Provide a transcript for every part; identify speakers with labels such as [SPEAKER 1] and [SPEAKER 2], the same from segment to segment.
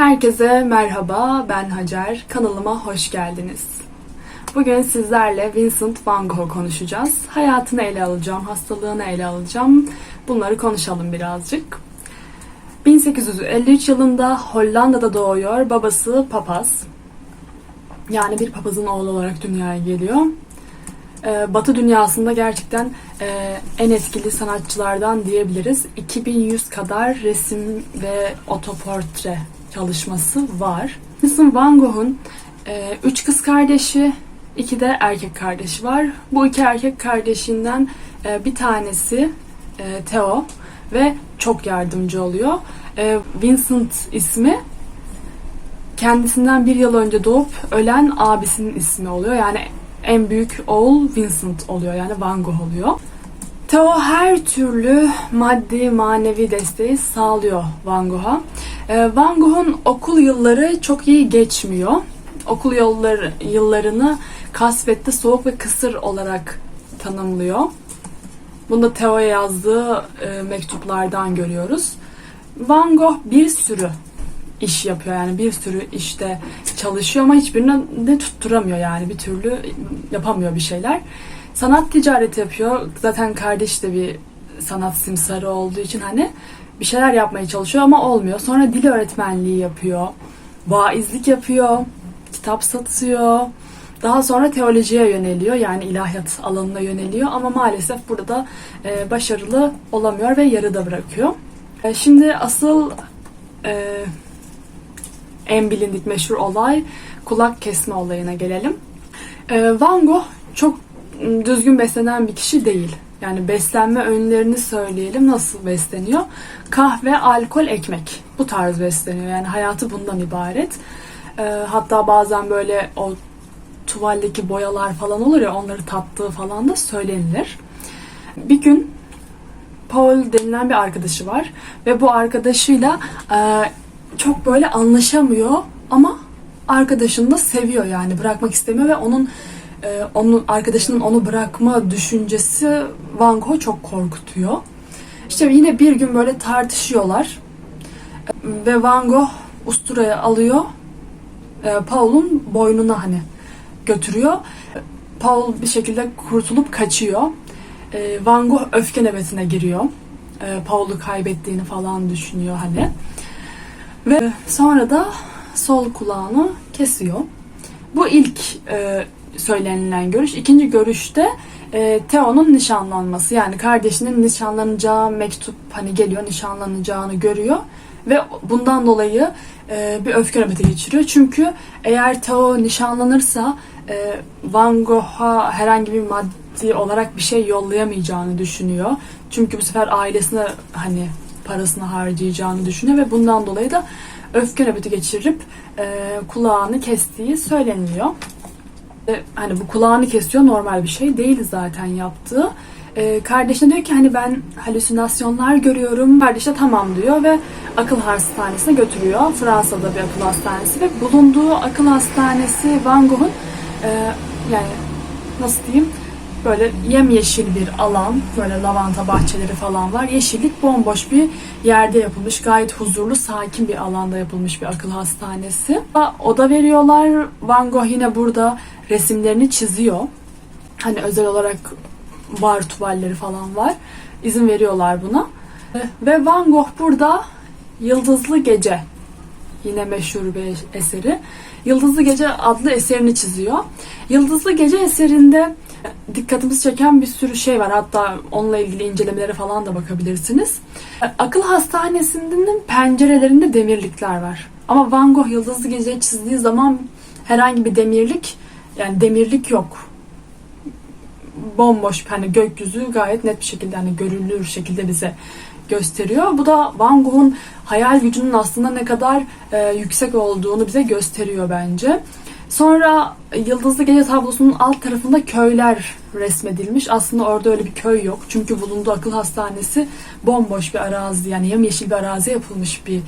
[SPEAKER 1] Herkese merhaba, ben Hacer. Kanalıma hoş geldiniz. Bugün sizlerle Vincent van Gogh konuşacağız. Hayatını ele alacağım, hastalığını ele alacağım. Bunları konuşalım birazcık. 1853 yılında Hollanda'da doğuyor. Babası papaz. Yani bir papazın oğlu olarak dünyaya geliyor. Ee, Batı dünyasında gerçekten e, en etkili sanatçılardan diyebiliriz. 2100 kadar resim ve otoportre çalışması var. Vincent van Gogh'un e, üç kız kardeşi, iki de erkek kardeşi var. Bu iki erkek kardeşinden e, bir tanesi e, Theo ve çok yardımcı oluyor. E, Vincent ismi kendisinden bir yıl önce doğup ölen abisinin ismi oluyor. Yani en büyük oğul Vincent oluyor yani Van Gogh oluyor. Theo her türlü maddi manevi desteği sağlıyor Van Gogh'a. Ee, Van Gogh'un okul yılları çok iyi geçmiyor. Okul yılları, yıllarını kasvetli, soğuk ve kısır olarak tanımlıyor. Bunu da Theo'ya yazdığı e, mektuplardan görüyoruz. Van Gogh bir sürü iş yapıyor yani bir sürü işte çalışıyor ama hiçbirini de tutturamıyor yani bir türlü yapamıyor bir şeyler. Sanat ticareti yapıyor. Zaten kardeş de bir sanat simsarı olduğu için hani bir şeyler yapmaya çalışıyor ama olmuyor. Sonra dil öğretmenliği yapıyor. Vaizlik yapıyor. Kitap satıyor. Daha sonra teolojiye yöneliyor. Yani ilahiyat alanına yöneliyor ama maalesef burada e, başarılı olamıyor ve yarıda bırakıyor. E, şimdi asıl e, en bilindik meşhur olay kulak kesme olayına gelelim. E, Van Gogh çok düzgün beslenen bir kişi değil. Yani beslenme öğünlerini söyleyelim nasıl besleniyor? Kahve, alkol, ekmek. Bu tarz besleniyor. Yani hayatı bundan ibaret. E, hatta bazen böyle o tuvaldeki boyalar falan olur ya onları tattığı falan da söylenilir. Bir gün Paul denilen bir arkadaşı var ve bu arkadaşıyla e, çok böyle anlaşamıyor ama arkadaşını da seviyor yani bırakmak istemiyor ve onun e, onun arkadaşının onu bırakma düşüncesi Van Gogh'u çok korkutuyor. İşte yine bir gün böyle tartışıyorlar E, ve Van Gogh usturaya alıyor e, Paul'un boynuna hani götürüyor. Paul bir şekilde kurtulup kaçıyor. E, Van Gogh öfke nöbetine giriyor. E, Paul'u kaybettiğini falan düşünüyor hani. Ve sonra da sol kulağını kesiyor. Bu ilk e, söylenilen görüş. İkinci görüşte e, Theo'nun nişanlanması. Yani kardeşinin nişanlanacağı mektup hani geliyor nişanlanacağını görüyor. Ve bundan dolayı e, bir öfke nöbeti geçiriyor. Çünkü eğer Theo nişanlanırsa e, Van Gogh'a herhangi bir maddi olarak bir şey yollayamayacağını düşünüyor. Çünkü bu sefer ailesine hani parasını harcayacağını düşünüyor ve bundan dolayı da öfke nöbeti geçirip e, kulağını kestiği söyleniliyor. Hani bu kulağını kesiyor normal bir şey değil zaten yaptığı. E, kardeşine diyor ki hani ben halüsinasyonlar görüyorum. Kardeş de tamam diyor ve akıl hastanesine götürüyor. Fransa'da bir akıl hastanesi ve bulunduğu akıl hastanesi Van Gogh'un e, yani nasıl diyeyim böyle yemyeşil bir alan, böyle lavanta bahçeleri falan var. Yeşillik bomboş bir yerde yapılmış, gayet huzurlu, sakin bir alanda yapılmış bir akıl hastanesi. Oda veriyorlar. Van Gogh yine burada resimlerini çiziyor. Hani özel olarak bar tuvalleri falan var. İzin veriyorlar buna. Ve Van Gogh burada Yıldızlı Gece yine meşhur bir eseri. Yıldızlı Gece adlı eserini çiziyor. Yıldızlı Gece eserinde dikkatimizi çeken bir sürü şey var. Hatta onunla ilgili incelemelere falan da bakabilirsiniz. Akıl hastanesinin pencerelerinde demirlikler var. Ama Van Gogh Yıldızlı Gece'yi çizdiği zaman herhangi bir demirlik yani demirlik yok. Bomboş hani gökyüzü gayet net bir şekilde hani görülür şekilde bize gösteriyor. Bu da Van Gogh'un hayal gücünün aslında ne kadar e, yüksek olduğunu bize gösteriyor bence. Sonra Yıldızlı Gece tablosunun alt tarafında köyler resmedilmiş. Aslında orada öyle bir köy yok. Çünkü bulunduğu akıl hastanesi bomboş bir arazi yani yemyeşil bir arazi yapılmış bir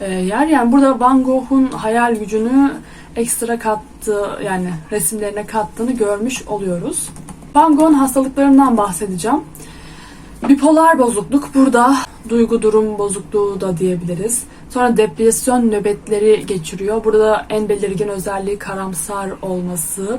[SPEAKER 1] e, yer. Yani burada Van Gogh'un hayal gücünü ekstra kattığı yani resimlerine kattığını görmüş oluyoruz. Van Gogh'un hastalıklarından bahsedeceğim. Bipolar bozukluk burada duygu durum bozukluğu da diyebiliriz. Sonra depresyon nöbetleri geçiriyor. Burada en belirgin özelliği karamsar olması.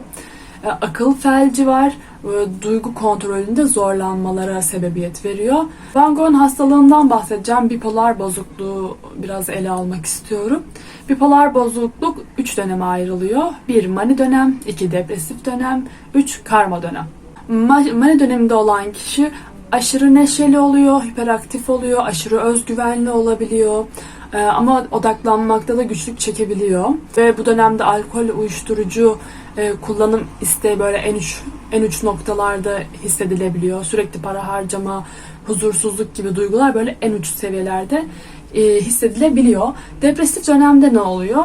[SPEAKER 1] E, Akıl felci var. E, Duygu kontrolünde zorlanmalara sebebiyet veriyor. Van Gogh'un hastalığından bahsedeceğim. Bipolar bozukluğu biraz ele almak istiyorum. Bipolar bozukluk 3 döneme ayrılıyor. 1 mani dönem, 2 depresif dönem, 3 karma dönem. Ma- Mani döneminde olan kişi aşırı neşeli oluyor, hiperaktif oluyor, aşırı özgüvenli olabiliyor. Ee, ama odaklanmakta da güçlük çekebiliyor. Ve bu dönemde alkol, uyuşturucu e, kullanım isteği böyle en uç, en uç noktalarda hissedilebiliyor. Sürekli para harcama, huzursuzluk gibi duygular böyle en uç seviyelerde e, hissedilebiliyor. Depresif dönemde ne oluyor?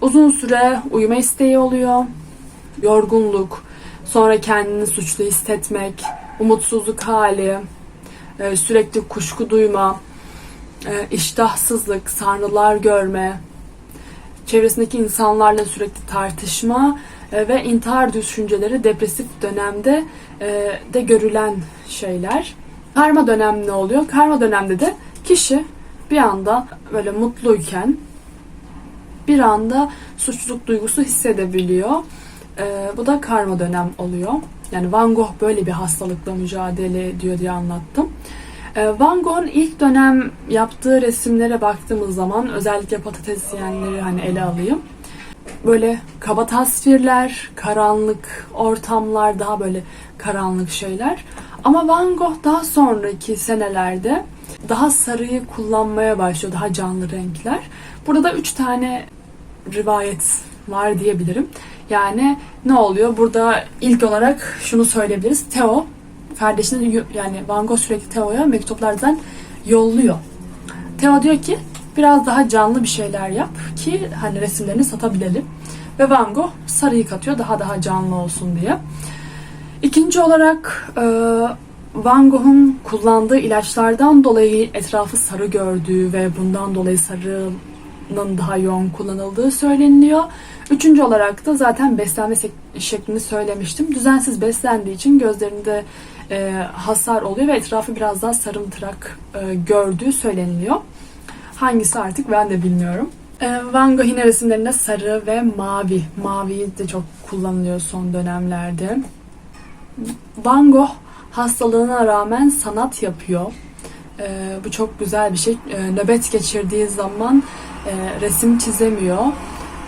[SPEAKER 1] Uzun süre uyuma isteği oluyor, yorgunluk, sonra kendini suçlu hissetmek, umutsuzluk hali, e, sürekli kuşku duyma, e, iştahsızlık, sarnılar görme, çevresindeki insanlarla sürekli tartışma e, ve intihar düşünceleri depresif dönemde e, de görülen şeyler. Karma dönem ne oluyor? Karma dönemde de kişi bir anda böyle mutluyken bir anda suçluluk duygusu hissedebiliyor. E, bu da karma dönem oluyor. Yani Van Gogh böyle bir hastalıkla mücadele ediyor diye anlattım. E, Van Gogh'un ilk dönem yaptığı resimlere baktığımız zaman özellikle patates yiyenleri hani ele alayım. Böyle kaba tasvirler, karanlık ortamlar, daha böyle karanlık şeyler. Ama Van Gogh daha sonraki senelerde daha sarıyı kullanmaya başlıyor, daha canlı renkler. Burada da üç tane rivayet var diyebilirim. Yani ne oluyor? Burada ilk olarak şunu söyleyebiliriz. Theo kardeşine yani Van Gogh sürekli Theo'ya mektuplardan yolluyor. Theo diyor ki biraz daha canlı bir şeyler yap ki hani resimlerini satabilelim. Ve Van Gogh sarıyı katıyor daha daha canlı olsun diye. İkinci olarak e, Van Gogh'un kullandığı ilaçlardan dolayı etrafı sarı gördüğü ve bundan dolayı sarının daha yoğun kullanıldığı söyleniliyor. Üçüncü olarak da zaten beslenme şeklini söylemiştim. Düzensiz beslendiği için gözlerinde e, hasar oluyor ve etrafı biraz daha sarımtırak e, gördüğü söyleniliyor. Hangisi artık ben de bilmiyorum. E, Van Gogh yine resimlerinde sarı ve mavi. Mavi de çok kullanılıyor son dönemlerde. Van Gogh hastalığına rağmen sanat yapıyor. E, bu çok güzel bir şey. E, nöbet geçirdiği zaman e, resim çizemiyor.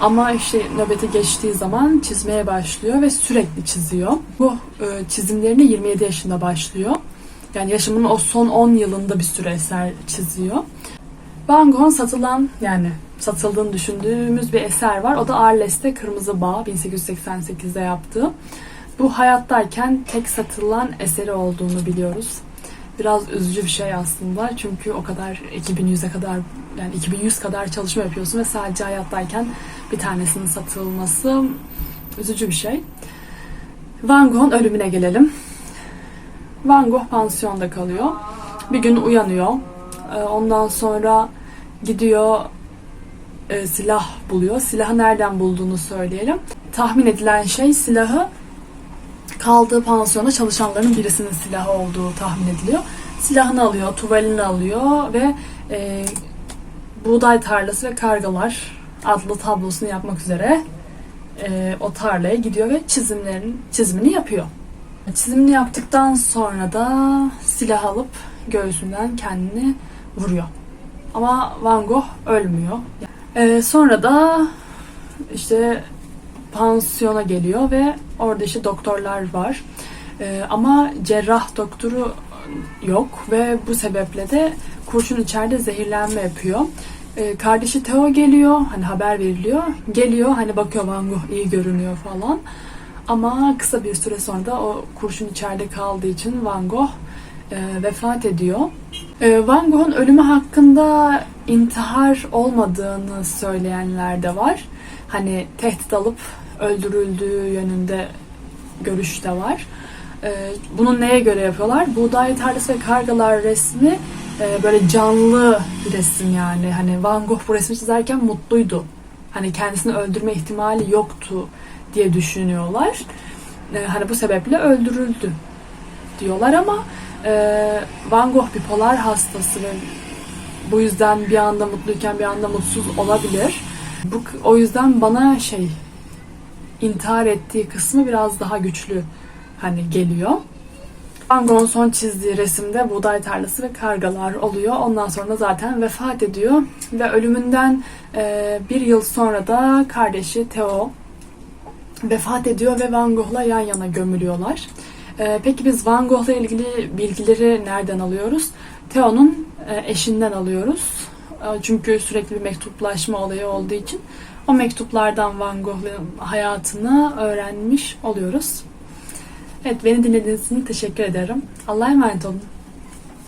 [SPEAKER 1] Ama işte nöbeti geçtiği zaman çizmeye başlıyor ve sürekli çiziyor. Bu e, çizimlerine 27 yaşında başlıyor. Yani yaşamının o son 10 yılında bir sürü eser çiziyor. Van Gogh'un satılan yani satıldığını düşündüğümüz bir eser var. O da Arles'te Kırmızı Bağ 1888'de yaptığı. Bu hayattayken tek satılan eseri olduğunu biliyoruz. Biraz üzücü bir şey aslında. Çünkü o kadar 2100'e kadar yani 2100 kadar çalışma yapıyorsun ve sadece hayattayken bir tanesinin satılması üzücü bir şey. Van Gogh'un ölümüne gelelim. Van Gogh pansiyonda kalıyor. Bir gün uyanıyor. Ee, Ondan sonra gidiyor e, silah buluyor. Silahı nereden bulduğunu söyleyelim. Tahmin edilen şey silahı kaldığı pansiyonda çalışanların birisinin silahı olduğu tahmin ediliyor. Silahını alıyor, tuvalini alıyor ve e, buğday tarlası ve kargalar adlı tablosunu yapmak üzere e, o tarlaya gidiyor ve çizimlerin çizimini yapıyor. Çizimini yaptıktan sonra da silah alıp göğsünden kendini vuruyor. Ama Van Gogh ölmüyor. E, sonra da işte pansiyona geliyor ve orada işte doktorlar var. E, ama cerrah doktoru yok ve bu sebeple de kurşun içeride zehirlenme yapıyor. Ee, kardeşi Theo geliyor, hani haber veriliyor. Geliyor, hani bakıyor Van Gogh iyi görünüyor falan. Ama kısa bir süre sonra da o kurşun içeride kaldığı için Van Gogh e, vefat ediyor. E, Van Gogh'un ölümü hakkında intihar olmadığını söyleyenler de var. Hani tehdit alıp öldürüldüğü yönünde görüş de var. E, bunu neye göre yapıyorlar? Buğday tarlası ve kargalar resmi e, böyle canlı bir resim yani. Hani Van Gogh bu resmi çizerken mutluydu. Hani kendisini öldürme ihtimali yoktu diye düşünüyorlar. E, hani bu sebeple bu yüzden bir anda mutluyken bir anda mutsuz olabilir. Bu o yüzden bana şey intihar ettiği kısmı biraz daha güçlü hani geliyor. Van Gogh'un son çizdiği resimde buğday tarlası ve kargalar oluyor. Ondan sonra zaten vefat ediyor. Ve ölümünden e, bir yıl sonra da kardeşi Theo vefat ediyor ve Van Gogh'la yan yana gömülüyorlar. E, peki biz Van Gogh'la ilgili bilgileri nereden alıyoruz? Theo'nun e, eşinden alıyoruz. E, çünkü sürekli bir mektuplaşma olayı olduğu için o mektuplardan Van Gogh'un hayatını öğrenmiş oluyoruz. Evet beni dinlediğiniz için teşekkür ederim. Allah'a emanet olun.